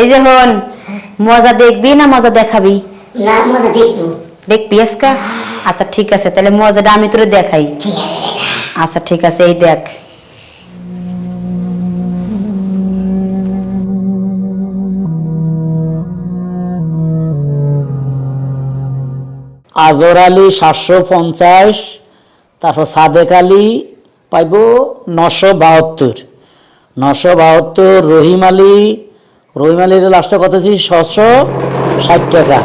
এই যে হন মজা দেখবি না মজা দেখাবি? না মজা দেখব। দেখবি আজকা? আচ্ছা ঠিক আছে তাহলে মজাটা আমি তোরে দেখাই। আচ্ছা ঠিক আছে এই দেখ। আজর আলী সাতশো পঞ্চাশ তারপর সাদেক আলী পাইব নশো বাহাত্তর। নশো বাহাত্তর রহিম আলী রহিম আলীর লাস্টে কত ছিল ছশো ষাট টাকা।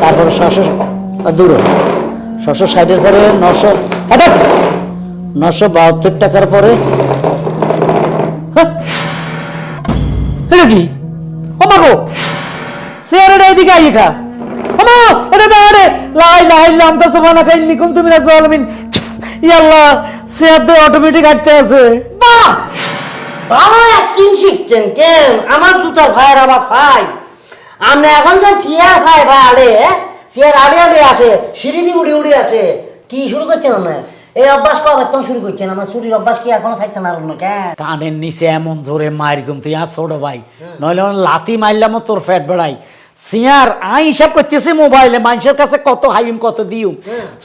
তারপর ছশো দূর ছশো ষাটের পরে নশো নশো বাহাত্তর টাকার পরে হ্যাঁ। এটা কি? মাগো দাঁড়ে লাই নিকুম তুমি অটোমেটিক হাঁটতে আছে। ভালো অ্যাক্টিং শিখছেন কেন? আমার জুতার ভাইয়ের আওয়াজ ভাই আমরা এখন যখন চেয়ার ভাই ভাই আড়ে চেয়ার আড়ে আড়ে আসে সিঁড়ি দিয়ে উড়ে উড়ে আসে কি শুরু করছেন আপনার এই অভ্যাস কবে শুরু করছেন? আমার অভ্যাস কি এখনও না না কেন? কানের নিচে এমন জোরে মায়ের ঘুম তুই আর ছোট ভাই। নইলে লাথি মারলাম তোর ফ্যাট বেড়াই। সিয়ার আই হিসাব করতেছি মোবাইলে মানুষের কাছে কত হাইম কত দিও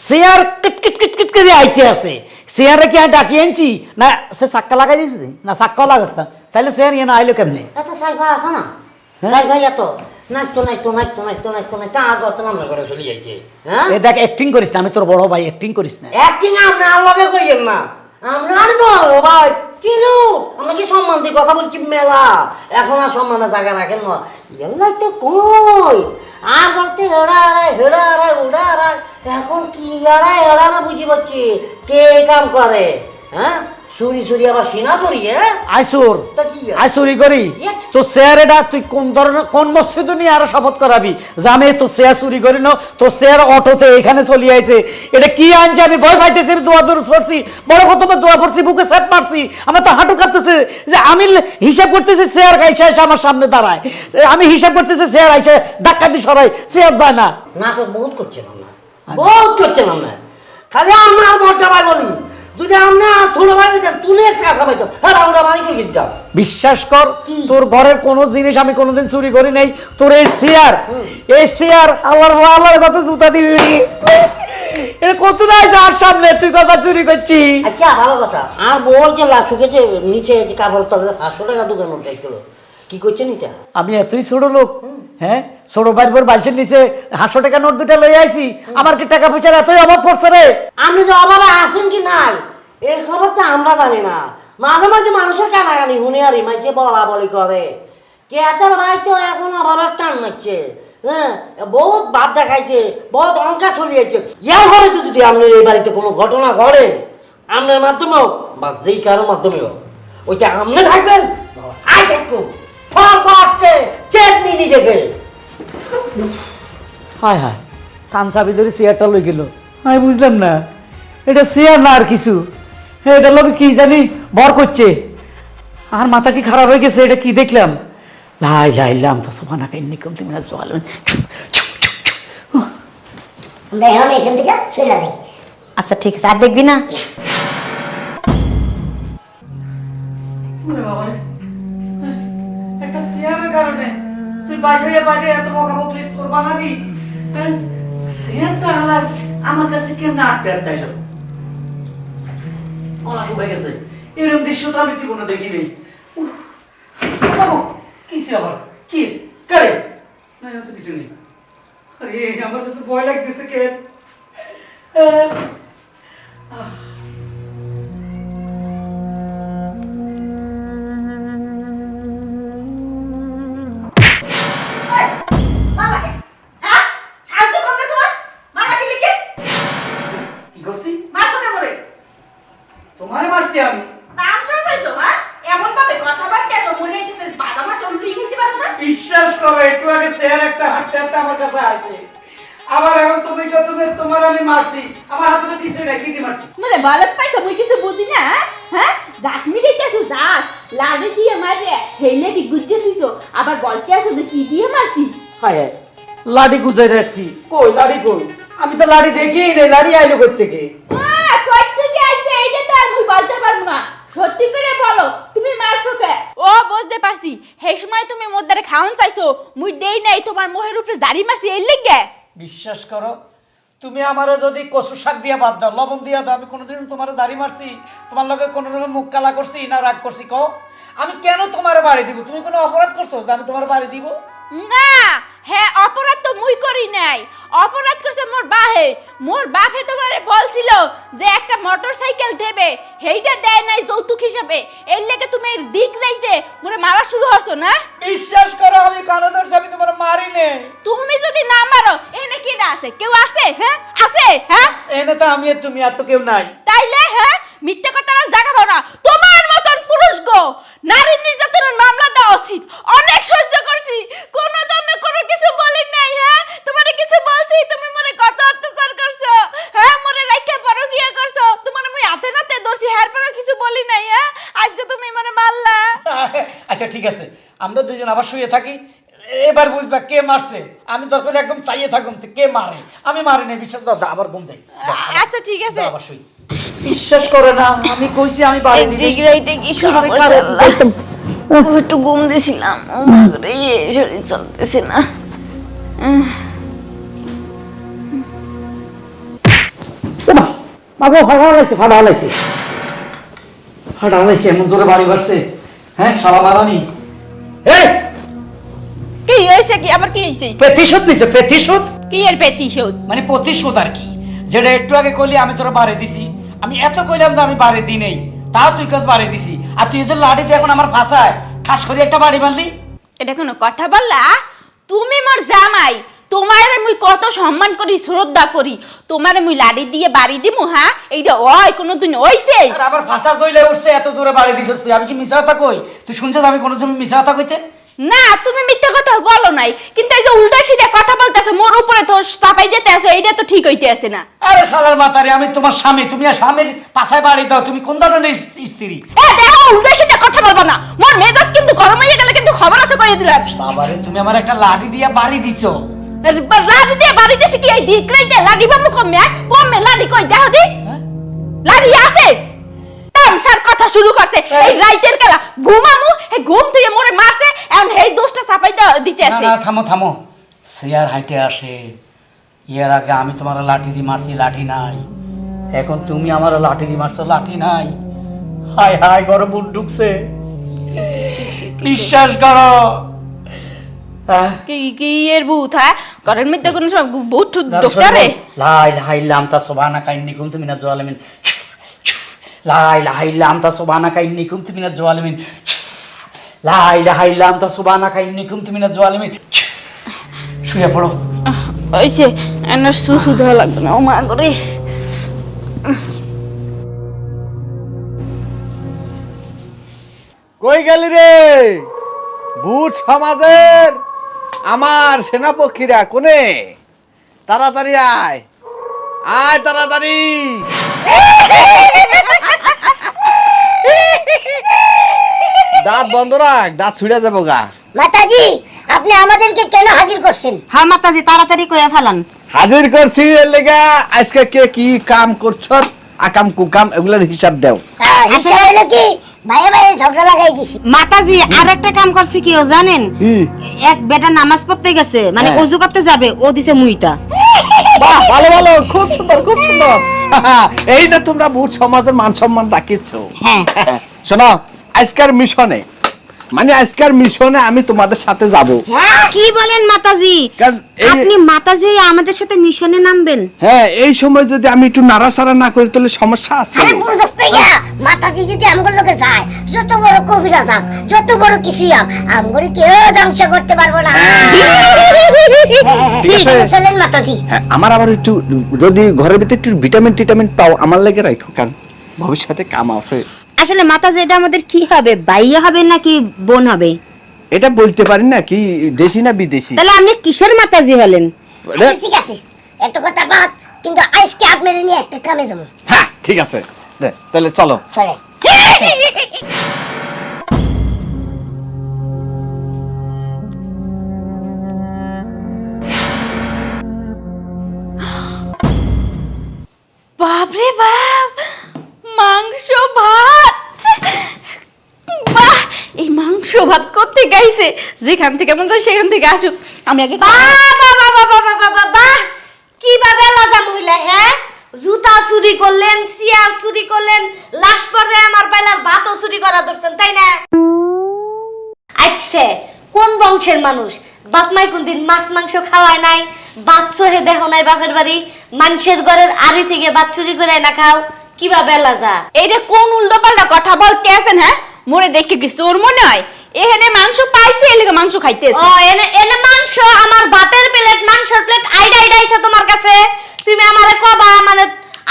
সিয়ার কিট কিট কিট কিট করে আইতে আছে। সিয়ারে কি আমি ডাকি আনছি? না সে সাক্কা লাগাই দিয়েছি না সাক্কা লাগাস না। তাহলে সিয়ার ইয়ে না আইলো কেমনে? এত সাই ভাই আছে না? সাই ভাই এত নাচতো নাচতো নাচতো নাচতো নাচতো নাচতো। আর কত আমরা করে চলে যাইছে হ্যাঁ? এ দেখ অ্যাক্টিং করিস না আমি তোর বড় ভাই অ্যাক্টিং করিস না। অ্যাক্টিং আপনি আল্লাহকে করিয়েন না। আপনার বল ভাই। কি লো আমরা কি সম্মান দিয়ে কথা বলছি মেলা। এখন আর সম্মানের জায়গা রাখেন না। এগুলাই তো কই? আর বলতে হেড়া আরে হেড়া আরে উড়া আরে এখন কি আরে হেড়া না বুঝি পাচ্ছি? কে কাম করে? হ্যাঁ? সুরি সুরি আবার সিনা করি হ্যাঁ? আইসুর তা কি আর? আই চুরি করি তো শেয়ার এটা তুই কোন ধরনের কোন মসজিদ নিয়ে আরও শপথ করাবি? যে আমি তো শেয়ার চুরি করি না তো শেয়ার অটোতে এখানে চলে আইছে। এটা কি আনছে? আমি ভয় পাইতেছি আমি দোয়া দূর পড়ছি। বড় কত দোয়া পড়ছি বুকে সেট মারছি। আমার তো হাঁটু কাঁপতেছে। যে আমি হিসাব করতেছি শেয়ার গাইছে এসে আমার সামনে দাঁড়ায়। আমি হিসাব করতেছি শেয়ার আইছে ধাক্কা দিয়ে সরাই শেয়ার যায় না। নাটক বহুত করছে আমরা বহুত করছেন আমরা খালি আমরা আর ভাই বলি যদি আমরা ছোট ভাই হইতাম তুলে একটা কাঁচা পাইতাম। হ্যাঁ আমরা ভাই করে দিতাম বিশ্বাস কর তোর ঘরের কোনো জিনিস আমি কোনোদিন চুরি করি নাই। তোর এই চেয়ার এই চেয়ার আল্লাহর আল্লাহর কত জুতা দিবি। এটা কত নাই যার সামনে? তুই কথা চুরি করছি। আচ্ছা ভালো কথা। আর বল যে লাশ শুকেছে নিচে যে কাপড় টাকা দোকান কি করছেন এটা? আমি এতই ছোট লোক হ্যাঁ? ছোট ভাই বোর বালছের নিচে হাঁসশো টাকা নোট দুটা লই আইছি। আমার কি টাকা পয়সার এতই অভাব পড়ছে রে? আপনি যে অভাবে আসেন কি নাই? এই খবর তো আমরা জানি না। মাঝে মাঝে মানুষের কানাকানি হুনে আর মাঝে বলা বলি করে। কেতার ভাই তো এখন অভাবের টান মারছে। হ্যাঁ? বহুত ভাব দেখাইছে, বহুত অঙ্কা চলিয়েছে ইয়ার ঘরে তো যদি আপনার এই বাড়িতে কোনো ঘটনা ঘটে, আপনার মাধ্যমে হোক বা যেই কারোর মাধ্যমে হোক ওইটা আপনি থাকবেন আয় থাকব। ফল করছে চেটনি নিজেকে হায় হায়। কান চাবি ধরে চেয়ারটা লই গেল। আমি বুঝলাম না। এটা চেয়ার না আর কিছু? এটা লোক কি জানি ভর করছে। আর মাথা কি খারাপ হয়ে গেছে এটা কি দেখলাম? লাই লাই লাম তো সোফানা কাই নিকম তুমি না জল। আমরা এখন এখান থেকে চলে যাই। আচ্ছা ঠিক আছে আর দেখবি না? একটা তুই বাইরে বাইরে এত বকাবকি স্কোর বানালি চেয়ারটা আলার আমার কাছে কেমন গেছে। এরকম দৃশ্য তো আমি জীবনে দেখি নেই। কিসে আবার? কি? কারে? না তো কিছু নেই। আরে, আমার কাছে ভয় লাগতেছে কে মালাকে বিশ্বাস করো একটু আগে স্যার একটা হাঁটতে হাঁটতে আমার কাছে আছে আবার এখন তুমি তো তুমি তোমার আমি মারছি। আমার হাতে তো কিছু নাই কি দিয়ে মারছি? মানে বালক পাইছো মুই কিছু বুঝি না হ্যাঁ? জাস মিটাইতে আছো জাস লাড়ে দিয়ে মারে হেলে দি গুজ্জে তুইছো। আবার বলতে আছো যে কি দিয়ে মারছি? হায় হায় লাঠি রাখছি। কই লাঠি কই? আমি তো লাঠি দেখি নেই লাঠি আইলো কই থেকে কই থেকে আইছে এইটা তো আর মুই বলতে পারব না। সত্যি করে বলো তুমি মারছো কে? বুঝতে পারছি। সেই সময় তুমি মোদ্দারে খাওন চাইছো। মুই দেই নাই তোমার মোহের উপরে জারি মারছি এই লিগে। বিশ্বাস করো তুমি আমারে যদি কচু শাক দিয়া বাদ দাও লবণ দিয়া দাও আমি কোনোদিন তোমার দাড়ি মারছি তোমার লগে কোনো রকম মুখ কালা করছি না রাগ করছি কও। আমি কেন তোমার বাড়ি দিব? তুমি কোনো অপরাধ করছ যে আমি তোমার বাড়ি দিব? না! হ্যাঁ অপরাধ তো মুই করি নাই। অপরাধ করছে মোর বাহে। মোর বাপে তোমারে বলছিল যে একটা মোটর সাইকেল দেবে। সেইটা দেয় নাই যৌতুক হিসাবে। এর লেগে তুমি এর দিক রাইতে মোরে মারা শুরু হতো না? বিশ্বাস করো আমি ধরছি আমি তোমার মারি নেই। তুমি যদি না মারো এনে কি আছে? কেউ আছে? হ্যাঁ? আছে? হ্যাঁ? এনে তো আমি আর তুমি এত কেউ নাই। তাইলে হ্যাঁ? মিথ্যে কথা আর জাগাবো না। তোমার মতন পুরুষ গো নারী নির্যাতনের মামলা দেওয়া উচিত। অনেক সহ্য করছি। কোনো জন্য কোনো কিছু বলি নাই হ্যাঁ? তোমারে কিছু বলছি তুমি মনে কত অত্যাচার করছ হ্যাঁ? মনে রাখে পরো বিয়ে করছ। তোমার আমি হাতে নাতে ধরছি হ্যার পরও কিছু বলি নাই হ্যাঁ? আজকে তুমি মানে মারলা। আচ্ছা ঠিক আছে। আমরা দুজন আবার শুয়ে থাকি। এবার বুঝবা কে মারছে। আমি তোর করে একদম চাইয়ে থাকুম যে কে মারে। আমি মারি নাই বিশ্বাস আবার ঘুম যাই। আচ্ছা ঠিক আছে। শুই। বিশ্বাস করে না আমি কইছি আমি বাড়ি রাইতে কি শুরু করছে আল্লাহ। ও, একটু ঘুম দিছিলাম ও মা করে ইয়ে, শরীর চলতেছে না। মাগো ফাটা হালাইছে ফাটা হালাইছে। ফাটা হালাইছে এমন জোরে বাড়ি বাড়ছে। হ্যাঁ সারা মারানি এই! কি হয়েছে কি? আবার কি হয়েছে? প্রতিশোধ নিছে প্রতিশোধ। কি এর প্রতিশোধ? মানে প্রতিশোধ আর কি। যেটা একটু আগে কইলি আমি তোরা বাড়ি দিছি। আমি এত কইলাম যে আমি বাড়ি দিই নেই তাও তুই কাজ বাড়ি দিছি। আর তুই এদের লাড়ি দিয়ে এখন আমার ফাঁসায় ঠাস করে একটা বাড়ি মারলি এটা কোনো কথা বললা? তুমি মোর জামাই তোমারে মুই কত সম্মান করি শ্রদ্ধা করি। তোমারে মুই লাড়ি দিয়ে বাড়ি দিমু হ্যাঁ? এইটা ওই কোনোদিন হইছে? আর আবার ফাঁসা জইলে উঠছে এত জোরে বাড়ি দিছিস তুই। আমি কি মিশা কথা কই? তুই শুনছিস আমি কোনো সময় মিশা কথা কইতে? না তুমি মিথ্যা কথা বলো নাই। কিন্তু এই যে উল্টা সিধা কথা বলতেছো মোর উপরে তো চাপাই যেতে আসো এইটা তো ঠিক হইতে আসে না। আরে শালার মাতারে আমি তোমার স্বামী তুমি আর স্বামীর পাশায় বাড়ি দাও তুমি কোন ধরনের স্ত্রী? এ দেখো উল্টা সিধা কথা বলব না। মোর মেজাজ কিন্তু গরম হয়ে গেলে কিন্তু খবর আছে কইয়ে দিলাম। বাবারে তুমি আমার একটা লাঠি দিয়া বাড়ি দিছো। লাড়ি দিয়ে বাড়ি দিছি কি? এই দিক রাইতে লাড়ি বামু কমে কমে লাড়ি কই? দেখো দি। হ্যাঁ? লাড়ি আছে। তামসার কথা শুরু করছে। এই রাইতের কেলা ঘুমামু এই ঘুম তুই মোরে মারছে এখন এই দোষটা চাপাই দিতে আছে। না থামো থামো। চেয়ার হাইটে আসে। এর আগে আমি তোমার লাঠি দিয়ে মারছি লাঠি নাই। এখন তুমি আমার লাঠি দিয়ে মারছো লাঠি নাই। হাই হাই গরম বুট ঢুকছে। বিশ্বাস করো হ্যাঁ? কি কি এর ভূত হ্যাঁ? ঘরের মধ্যে কোনো সময় ভূত ঠুত ডক্টরে? লাই লাই লামতা সোবানা কাইন্নি কুম তুমি না জোয়ালিমিন। লাই লাই লামতা সোবানা কাইন্নি কুম তুমি না জোয়ালিমিন লাই লাই লামতা সোবানা কাইন্নি কুম তুমি না জোয়ালিমিন শুয়ে পড়ো ওইছে এনে সুসু দেওয়া লাগবে না ও মা করে কই গেলি রে? ভূত সমাজের আমার সেনাপক্ষীরা কোনে? তাড়াতাড়ি আয়। আয় তাড়াতাড়ি। দাঁত বন্ধ রাখ দাঁত ছুড়ে যাব গা। মাতাজি আপনি আমাদেরকে কেন হাজির করছেন? হ্যাঁ মাতাজি তাড়াতাড়ি কয়ে ফেলান। হাজির করছি এর লেগা আজকে কে কি কাম করছ আকাম কুকাম এগুলোর হিসাব দেও। হিসাব হলো কি ভাইয়ে ভাইয়ে ঝগড়া লাগাই দিছি। মাতাজি আর একটা কাম করছে কি ও জানেন? এক বেটা নামাজ পড়তে গেছে মানে হ্যাঁ। অজু করতে যাবে ও দিছে মুইতা বাহ ভালো ভালো খুব সুন্দর খুব সুন্দর। এই না তোমরা বহুত সমাজের মান সম্মান রাখিছো। হ্যাঁ। শোনো আজকের মিশনে মানে আজকের মিশনে আমি তোমাদের সাথে যাব। কি বলেন মাতাজি? আপনি মাতাজি আমাদের সাথে মিশনে নামবেন। হ্যাঁ এই সময় যদি আমি একটু নাড়াচাড়া না করি তাহলে সমস্যা আছে। মাতাজি যদি আমগর লোকে যায় যত বড় কবিরা যাক যত বড় কিছুই হোক আমগরে কেউ ধ্বংস করতে পারব না। চলেন মাতাজি। হ্যাঁ আমার আবার একটু যদি ঘরের ভিতরে একটু ভিটামিন টিটামিন পাও আমার লাগে রাখো কারণ ভবিষ্যতে কাম আছে। আসলে মাতাজি এটা আমাদের কি হবে? বাইয়া হবে নাকি বোন হবে? এটা বলতে পারি না কি দেশি না বিদেশি? তাহলে আপনি কিসের মাতাজি হলেন? আচ্ছা, ঠিক আছে। একটা কথা বাদ কিন্তু আজকে আপনার নিয়ে একটা কামে যাব। হ্যাঁ ঠিক আছে। দে, তাহলে চলো। চলেন বাপরে বাপ মাংস ভাত বাহ এই মাংস আইছে যেখান থেকে মন চায় সেখান থেকে আসুক। আমি আগে কীভাবে লাজা মহিলা হ্যাঁ? জুতা চুরি করলেন সিয়ার চুরি করলেন লাস্ট পর্যায়ে আমার বেলার ভাতও চুরি করা ধরছেন তাই না? আচ্ছা কোন বংশের মানুষ? বাপ মাই কোনদিন মাছ মাংস খাওয়ায় নাই বাচ্চা হে দেখো নাই বাপের বাড়ি মানুষের ঘরের আড়ি থেকে বাদ চুরি করে না খাও কীভাবে লাজা এইটা কোন উল্টো পাল্টা কথা বলতে আছেন হ্যাঁ? মনে দেখে কি চোর মনে হয়? এখানে মাংস পাইছে এলাকা মাংস খাইতেছে। ও এনে এনে মাংস আমার ভাতের প্লেট মাংসের প্লেট আইডা আইডা আইছে তোমার কাছে। তুমি আমারে কবা মানে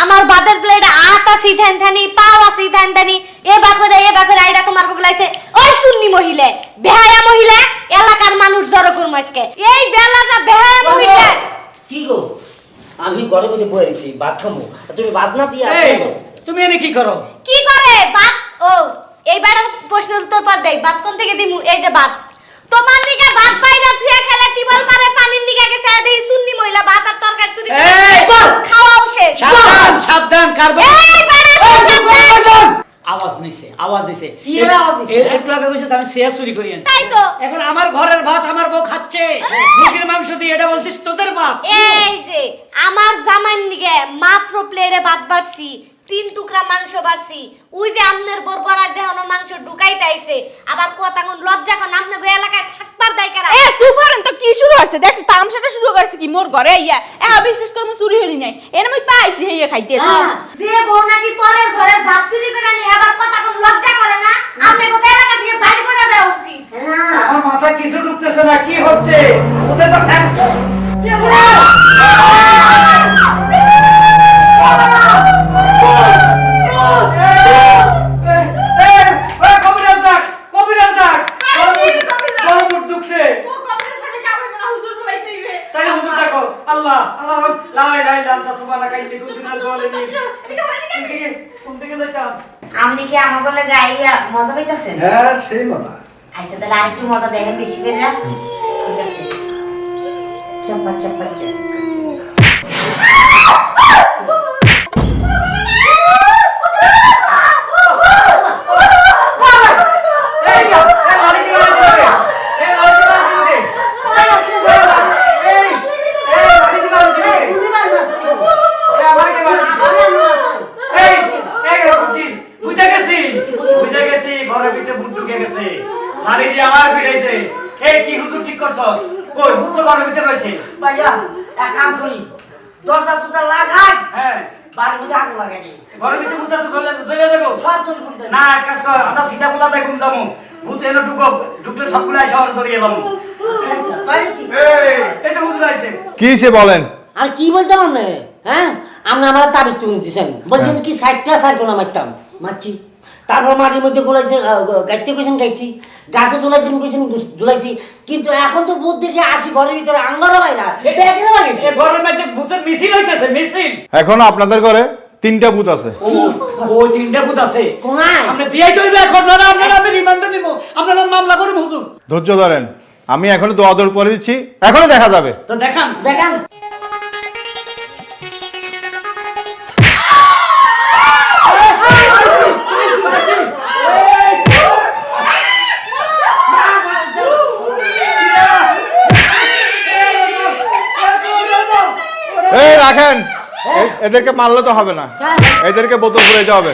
আমার ভাতের প্লেটে আট আছে ঠ্যান ঠ্যানি পাও আছে ঠ্যান ঠ্যানি এ বাকরে এ বাকরে আইডা তোমার বগলাইছে ওই সুন্নি মহিলা বেহায়া মহিলা এলাকার মানুষ জড়ো করম আজকে। এই বেলা যা বেহায়া মহিলা। কি গো? আমি মধ্যে বয়ে রেখেছি ভাত আর তুমি ভাত না দিয়ে। তুমি এনে কি করো? কি করে? ভাত ও এইবার প্রশ্নের উত্তর পর দেই ভাত কোন থেকে দিমু? এই যে ভাত। তোমার নিকে ভাত পাইরা থুয়া খেলা টিবল পারে? পানির নিকে গেছে দেই সুন্নি মহিলা ভাত আর তরকারি চুরি করে এই, বল। খাওয়াও শেষ। সাবধান সাবধান কারবার। এই বেড়া সাবধান। আওয়াজ নিছে আওয়াজ দিছে কি এর আওয়াজ দিছে? এ- একটু আগে কইছিস আমি শেয়ার চুরি করি তাই তো। এখন আমার ঘরের ভাত আমার বউ খাচ্ছে। মুরগির মাংস দিয়ে এটা বলছিস তোদের ভাত? এই যে আমার জামাইন নিকে মাত্র প্লেয়ারে ভাত বাড়ছি তিন টুকরা মাংস বাড়ছি। ওই যে আপনার বোর করার দেহনো মাংস ঢুকাই আইছে। আবার কথা কোন লজ্জা কোন আপনি ওই এলাকায় থাকবার দায় কারা? এ চুপ করেন তো কি শুরু হচ্ছে দেখছ তামসাটা শুরু করছে কি? মোর ঘরে ইয়া এ বিশ্বাস করব চুরি হলি নাই। এর আমি পাইছি হেয়ে খাইতেছি যে বউ নাকি পরের ঘরের ভাত চুরি করে নিয়ে আবার কথা কোন লজ্জা করে না আপনি কোথায় এলাকা থেকে বাইরে করে দেওয়া উচিত। আমার মাথায় কিছু ঢুকতেছে না কি হচ্ছে? ওদের তো আমার বলে গাইয়া মজা পাইতেছেন হ্যাঁ সেই মজা। আচ্ছা তাহলে আরেকটু মজা দেখেন বেশি করে না? ঠিক আছে। চাপা চাপা এই, করছস? কই, ঘরের ভিতরে রয়েছে। ভাইয়া এক কাম করি দরজা লাগাই হ্যাঁ, বাড়ির মধ্যে আগুন লাগাই ঘরের ভিতরে ভূত আছে, চলে চলে যাব। সব চুরি করে না, এক কাজ কর, আমরা সিধা কোলা যাই ঘুম যাব। ভূত এলো ঢুকো, ঢুকলে সবগুলো ধরিয়ে নাকি? এই তো হুজুর আইছে। কি সে বলেন আর কি বলতাম আপনি হ্যাঁ আপনি আমার তাবিজ তুমি দিচ্ছেন বলছেন কি সাইডটা সাইড কোনা মারতাম মারছি তারপর মাটির মধ্যে গোলাইছে গাইতে কইছেন গাইছি। গাছে ঝুলাইছেন কইছেন ঝুলাইছি। কিন্তু এখন তো বুধ দেখে আসি ঘরের ভিতরে আঙ্গারও বাইরে এ ঘরের মধ্যে ভূতের মিছিল হইতেছে মিছিল। এখন আপনাদের ঘরে তিনটা ভূত আছে। ও তিনটা ভূত আছে। কোনায়? আপনি বিয়ে তৈরি এখন না না আপনারা আমি রিমান্ডার নিব। আপনারা মামলা করুন হুজুর। ধৈর্য ধরেন আমি এখন দোয়া দৌড় করে দিচ্ছি এখনও দেখা যাবে। তো দেখান। দেখান। রাখেন। এদেরকে মারলে তো হবে না। এদেরকে বোতল ফুলে যাবে